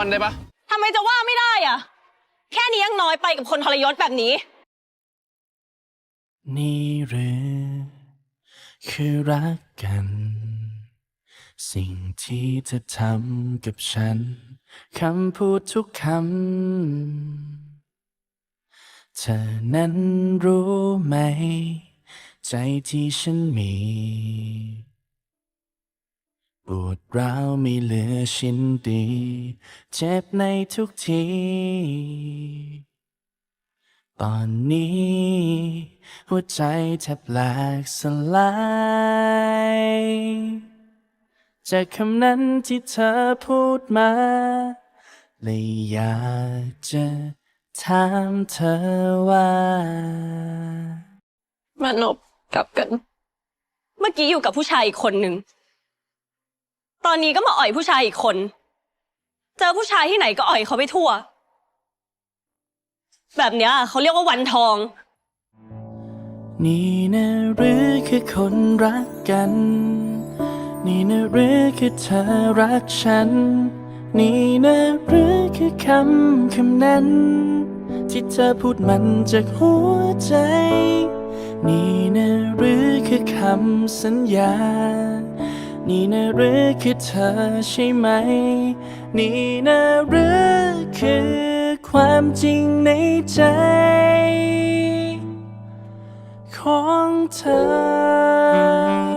มันได้ปะทำไมจะว่าไม่ได้อะแค่นี้ยังน้อยไปกับคนทรยศแบบนี้ นี่หรือ คือรักกัน สิ่งที่เธอทำกับฉันคำพูดทุกคำ เธอนั้นรู้ไหม ใจที่ฉันมี ปวดร้าวไม่เหลือชิ้นดี เจ็บในทุกที ตอนนี้ หัวใจแทบแหลกสลายจากคำนั้นที่เธอพูดมาเลยอยากจะถามเธอว่า มานบกลับกัน เมื่อกี้อยู่กับผู้ชายอีกคนหนึ่ง ตอนนี้ก็มาอ่อยผู้ชายอีกคน เจอผู้ชายที่ไหนก็อ่อยเขาไปทั่ว แบบเนี้ยเขาเรียกว่าวันทอง นี่นะหรือคือคนรักกัน นี่นะหรือคือเธอรักฉัน นี่นะหรือคือคำคำนั้น ที่เธอพูดมันจากหัวใจ นี่นะหรือคือคำสัญญา นี่นะหรือคือเธอใช่ไหม นี่นะหรือคือความจริงในใจ ของเธอ